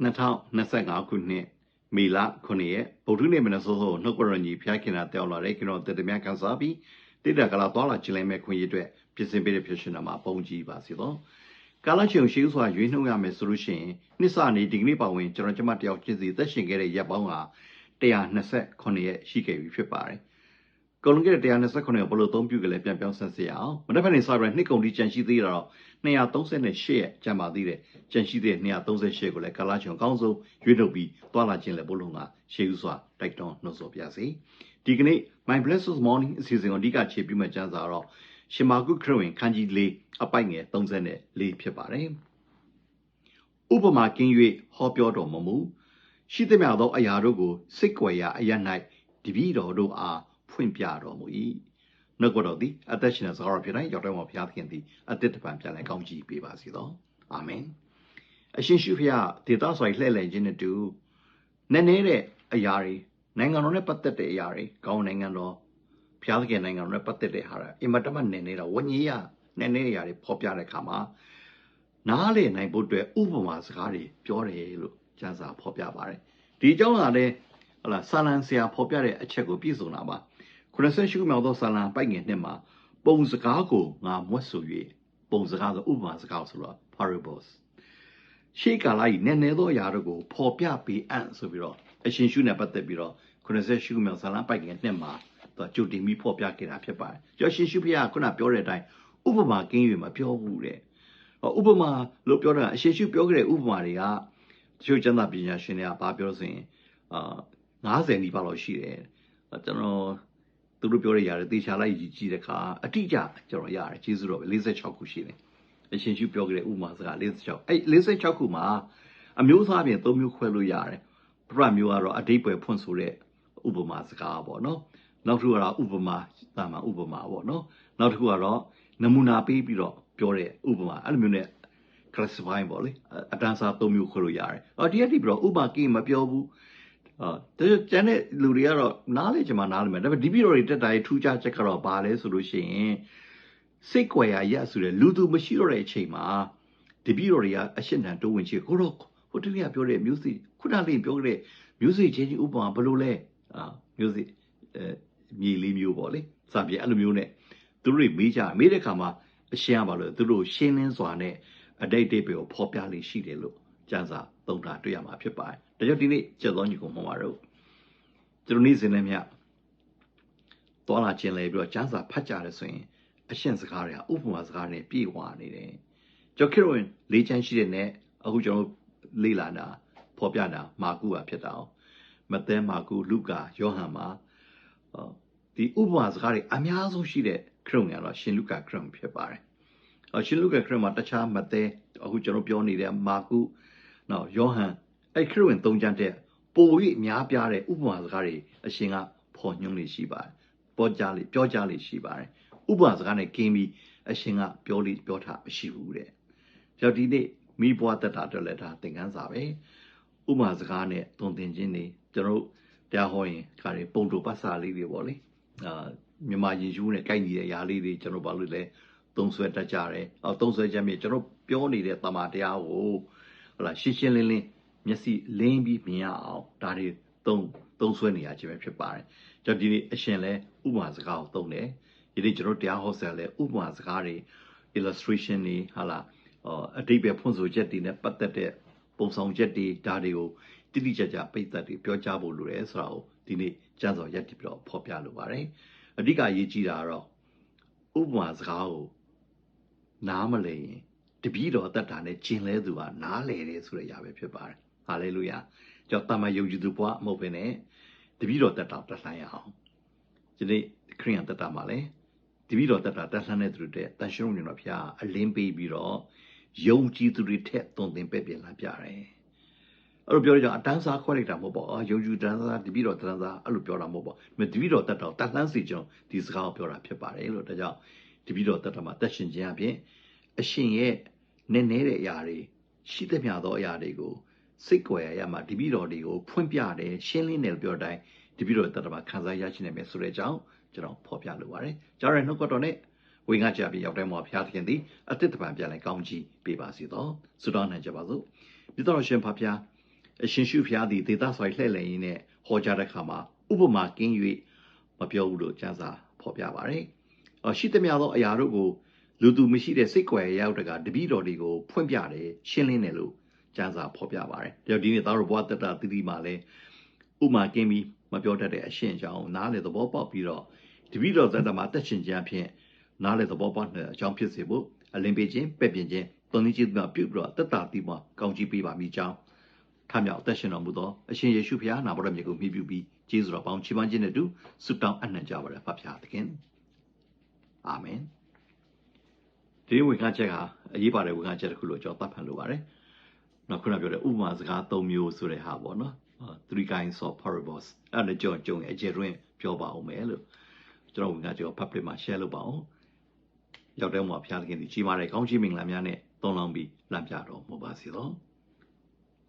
2025ခုနှစ်မေလ9ရက်ဗုဒ္ဓနေ့မနက်စောစောနှုတ်ကရညီဖျားခင်တာတောက်လာတဲ့ကျွန်တော်တတမြကန်စားပြီးတိတကလာသွားလာကျင်းလဲမဲ့ခွင့်ရအတွက်ပြင်ဆင်ပေးတဲ့ဖြစ်ရှင်တာမှာပုံကြည့်ပါစီတော့ကာလချုံရှိဥစွာရွေးနှုတ်ရမယ်ဆိုလို့ရှိရင်နှစ်စနေဒီကနေ့ပါဝင်ကျွန်တော်ကျမတယောက်ချင်းစီသက်ရှင်ခဲ့တဲ့ရက်ပေါင်းဟာ128ရက်ရှိခဲ့ပြီဖြစ်ပါတယ် ကုန်လုံးက129ကိုဘလို့သုံးပြုကြလဲပြန်ပြောင်းဆက်စီအောင်မနေ့ကနေ့စပြီးနှစ်ကုန်ဒီကြံရှိသေးတာတော့238ရက်ကျန်ပါသေးတယ်ကြံရှိသေးတဲ့238ကိုလည်းကာလာချုံအကောင်းဆုံးရွေးထုတ်ပြီးတွာလာခြင်းလည်းဘလို့ကရှေးဥစွာတိုက်တွန်းနှုတ်ဆော်ပြစေဒီကနေ့ My Blessed Morning အစီအစဉ်ကိုအဓိကခြေပြုမဲ့ကျမ်းစာတော့ရှမာကုခရဝင်ခန်းကြီး၄အပိုက်ငယ်34ဖြစ်ပါတယ်ဥပမာကင်း၍ဟောပြောတော်မမူရှိသမျှသောအရာတို့ကိုစိတ်ကြွယ်ရာအရ၌တပည့်တော်တို့အား ဖွင့်ပြတော်မူ၏နှုတ်ကတော်သည်အသက်ရှင်တဲ့စကားတော်ဖြစ်တိုင်းရောက်တော့မှဘုရားသခင်သည်အသက်တပံပြန်လဲကောင်းချီးပေးပါစေသောအာမင်အရှင်ရှုဖျားဒေတာဆိုလှည့်လည်ခြင်းနဲ့တူနည်းနည်းတဲ့အရာတွေနိုင်ငံတော်နဲ့ပတ်သက်တဲ့အရာတွေကောင်းနိုင်ငံတော်ဘုရားသခင်နိုင်ငံတော်နဲ့ပတ်သက်တဲ့ဟာအင်မတန်မှနည်းနေတာဝညေရနည်းနည်းအရာတွေဖော်ပြတဲ့အခါမှာနားလေနိုင်ဖို့အတွက်ဥပမာစကားတွေပြောတယ်လို့ကျမ်းစာဖော်ပြပါတယ်ဒီအကြောင်းကလည်းဟလာဆာလန်ဆရာဖော်ပြတဲ့အချက်ကိုပြည့်စုံတာပါ 98မြောက်သောဆာလံပိုက်ငယ်နှစ်မှာပုံစကားကိုငါမွတ်ဆို၍ပုံစကားဆိုဥပမာစကားဆိုတော့ parables ရှေးကာလကြီးနည်းနည်းသောအရာတို့ကိုဖော်ပြပေးအံ့ဆိုပြီးတော့အရှင်ရှုနဲ့ပတ်သက်ပြီးတော့98မြောက်ဆာလံပိုက်ငယ်နှစ်မှာသူကြိုတင်ပြီးဖော်ပြခဲ့တာဖြစ်ပါတယ်။ကျော်ရှင်ရှုဖျားခုနပြောတဲ့အတိုင်းဥပမာကင်း၍မပြောဘူးတဲ့။ဥပမာလို့ပြောတာအရှင်ရှုပြောခဲ့တဲ့ဥပမာတွေကတချို့ကျမ်းစာပညာရှင်တွေကဘာပြောဆိုရင်အာ90နီးပါးလောက်ရှိတယ်။ကျွန်တော် သူတို့ပြောရရတယ်တေချာလိုက်ကြည့်ကြည့်တဲ့အခါအတိအကျကျွန်တော်ရတယ်ကျေးဇူးတော်ပဲ46ခုရှိတယ်အရှင်ရှုပြောခဲ့တဲ့ဥပမာစကား46အဲ့46ခုမှာအမျိုးအစားပြင်၃မျိုးခွဲလို့ရတယ်ပထမမျိုးကတော့အတိတ်ပဲဖွင့်ဆိုတဲ့ဥပမာစကားပေါ့နော်နောက်တစ်ခုကတော့ဥပမာတာမန်ဥပမာပေါ့နော်နောက်တစ်ခုကတော့နမူနာပေးပြီးတော့ပြောတဲ့ဥပမာအဲ့လိုမျိုးနဲ့ classify ပေါ့လေအတန်းစား၃မျိုးခွဲလို့ရတယ်အော်ဒီကတိပြီးတော့ဥပမာကိမပြောဘူး အာတကယ်ကျန်တဲ့လူတွေကတော့နားလေချင်မှနားလေမယ်ဒါပေမဲ့ဒီပြည်တော်တွေတက်တာရေးထူးခြားချက်ကတော့ဘာလဲဆိုလို့ရှိရင်စိတ်ကြွယ်ရရက်ဆိုတဲ့လူသူမရှိတော့တဲ့အချိန်မှာဒီပြည်တော်တွေကအရှင်းတန်တိုးဝင်ချေကိုတော့ဟိုတည်းကပြောတဲ့ music ခုနလေးပြောတဲ့ music ချင်းချင်းဥပမာဘယ်လိုလဲအာ music အဲမြေလေးမျိုးပေါ့လေစာပြေအဲ့လိုမျိုးနဲ့သူတို့တွေမေးကြမေးတဲ့အခါမှာအရှင်းရပါလို့သူတို့ရှင်းလင်းစွာနဲ့အတိတ်တိတ်ပဲကိုဖော်ပြလေးရှိတယ်လို့ကျမ်းစာသုံးတာတွေ့ရမှာဖြစ်ပါတယ် ဒါကြောင့်ဒီနေ့ကျက်သောညီကိုမှမှာတော့ကျွန်တော်နေ့စဉ်နဲ့မြတ်သွားလာခြင်းလေပြီးတော့ကျမ်းစာဖတ်ကြတယ်ဆိုရင်အရှင်းစကားတွေကဥပမာစကားတွေပြည့်ဝနေတယ်ကျော်ခေရိုဝင်လေးချမ်းရှိတဲ့နဲ့အခုကျွန်တော်လေ့လာတာဖော်ပြတာမာကုပါဖြစ်တာအောင်မသဲမာကုလူကာယောဟန်မှာဒီဥပမာစကားတွေအများဆုံးရှိတဲ့ခရုံကတော့ရှင်လူကာခရုံဖြစ်ပါတယ်။ရှင်လူကာခရုံမှာတခြားမသဲအခုကျွန်တော်ပြောနေတဲ့မာကုနော်ယောဟန် အဲ့ခရုံသုံးချမ်းတဲ့ပို၍များပြားတဲ့ဥပမာစကားတွေအရှင်ကဖော်ညွှန်းနေရှိပါတယ်။ပေါ်ကြလေပြောကြလေရှိပါတယ်။ဥပမာစကားနဲ့ကင်းပြီးအရှင်ကပြောလိပြောတာမရှိဘူးတဲ့။ကြောင့်ဒီနေ့မိဘွားတက်တာတော့လည်းဒါသင်ခန်းစာပဲ။ဥပမာစကားနဲ့တုံသင်ခြင်းနေကျွန်တော်တရားဟောရင်ခါတွေပုံတူပတ်စာလေးတွေပေါ့လေအာမြန်မာရင်ကျူးနဲ့ကိုက်ညီတဲ့ຢာလေးတွေကျွန်တော်ဘာလို့လဲသုံးဆွဲတတ်ကြတယ်အော်သုံးဆွဲချက်မြေကျွန်တော်ပြောနေတဲ့တမာတရားကိုဟလာရှင်းရှင်းလင်းလင်း မျက်စိလင်းပြီးမြင်ရအောင်ဒါတွေသုံးသုံးဆွဲနေရခြင်းပဲဖြစ်ပါတယ်ကျွန်တော်ဒီနေ့အရှင်လဲဥပမာစကားကိုသုံးတယ်ဒီနေ့ကျွန်တော်တရားဟောဆရာလဲဥပမာစကားတွေ illustration တွေဟာလာအတိတ်ပဲဖွင့်ဆိုချက်တွေနဲ့ပတ်သက်တဲ့ပုံဆောင်ချက်တွေဒါတွေကိုတိတိကျကျပိတ်သက်တွေပြောကြားဖို့လိုတယ်ဆိုတာကိုဒီနေ့ကျမ်းစာရက်တည်ပြီးတော့ဖော်ပြလိုပါတယ်အဓိကအရေးကြီးတာကတော့ဥပမာစကားကိုနားမလည်ရင်တပည့်တော်အသက်တာနဲ့ကျင်လဲသူကနားလေတယ်ဆိုတဲ့အရာပဲဖြစ်ပါတယ် ဟာလေလုယာကြောင့်တမန်ယုံကြည်သူဘဝမဟုတ်ဘဲနဲ့တပည့်တော်တက်တာတက်လှမ်းရအောင်ဒီနေ့ခရိယန်တက်တာမှာလဲတပည့်တော်တက်တာတက်လှမ်းတဲ့သူတွေတန်ရှင်းလို့နေတော့ဖျားအလင်းပေးပြီးတော့ယုံကြည်သူတွေထက်သွန်သင်ပဲ့ပြန်လာပြတယ်အဲ့လိုပြောရကြအတန်းစားခွဲလိုက်တာမဟုတ်ပါဘူးယုံကြည်တန်းစားတပည့်တော်တန်းစားအဲ့လိုပြောတာမဟုတ်ပါဘူးတပည့်တော်တက်တော်တက်လှမ်းစီကျွန်ဒီစကားကိုပြောတာဖြစ်ပါတယ်လို့ဒါကြောင့်တပည့်တော်တက်တော်မှာတက်ရှင်ခြင်းအပြင်အရှင်ရဲ့နည်းနည်းတဲ့အရာတွေရှိသမျှသောအရာတွေကို စိတ်ကြွယ်ရမှာတပည့်တော်တွေကိုဖွင့်ပြတယ်ရှင်းလင်းတယ်လို့ပြောတိုင်းတပည့်တော်တက်တော်မှာခံစားရရှိနိုင်မယ်ဆိုတဲ့အကြောင်းကျွန်တော်ဖော်ပြလိုပါတယ်ကြားရနှုတ်ကတော်နဲ့ဝိငါကြပြီးရောက်တဲ့မှာဘုရားသခင်သည်အတိတ်တပံပြန်လဲကောင်းကြီးပေးပါစေသောဆုတောင်းနိုင်ကြပါစို့မြတ်တော်ရှင်ဖဖျားအရှင်ရှုဖျားသည်ဒေသဆွိုင်လှည့်လည်ရင်းနဲ့ဟောကြားတဲ့အခါမှာဥပမာကင်း၍မပြောဘူးလို့ကျမ်းစာဖော်ပြပါတယ်။အော်ရှိသမျှသောအရာတို့ကိုလူသူမရှိတဲ့စိတ်ကြွယ်ရောက်တကတပည့်တော်တွေကိုဖွင့်ပြတယ်ရှင်းလင်းတယ်လို့ ကျမ်းစာဖော်ပြပါတယ်။ဒါကြောင့်ဒီနေ့သားတော်ဘဝတတတိတိမှာလည်းဥမာကင်းပြီးမပြောတတ်တဲ့အရှင်းအကြောင်းနားလေသဘောပေါက်ပြီးတော့တပည့်တော်ဇတ်တမှာတက်ရှင်ခြင်းအဖြစ်နားလေသဘောပေါက်တဲ့အကြောင်းဖြစ်စေဖို့အလင်းပေးခြင်းပဲ့ပြင်ခြင်းတုန်ကြီးခြင်းပြုပြီးတော့တက်တာတိမှာကောင်းချီးပေးပါမိကြောင်းထမြောက်အသက်ရှင်တော်မူသောအရှင်ယေရှုဖခင်နာမတော်မြတ်ကိုမြှုပ်ပြုပြီးကျေးဇူးတော်ပေါင်းချီးမွမ်းခြင်းနဲ့တူဆုတောင်းအပ်နှံကြပါရဖဖခင်သခင်အာမင်ဒီဝေခချက်ဟာအရေးပါတဲ့ဝေခချက်တစ်ခုလို့ကျွန်တော်သတ်ဖတ်လိုပါတယ် နောက်ခုနပြောတဲ့ဥပမာစကား၃မျိုးဆိုတဲ့ဟာပေါ့နော် three kinds of parables အဲ့ဒါကြောင့်ကြုံအကျယ်တွင်ပြောပါအောင်မယ်လို့ကျွန်တော်ဝေခချက်ကို public မှာ share လုပ်ပါအောင်ရောက်တဲ့မှာဖခင်သခင်ဒီကြီးမားတဲ့ကောင်းချီးမင်္ဂလာများနဲ့သုံးလောင်းပြီးလမ်းပြတော်မူပါစေသော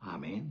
အာမင်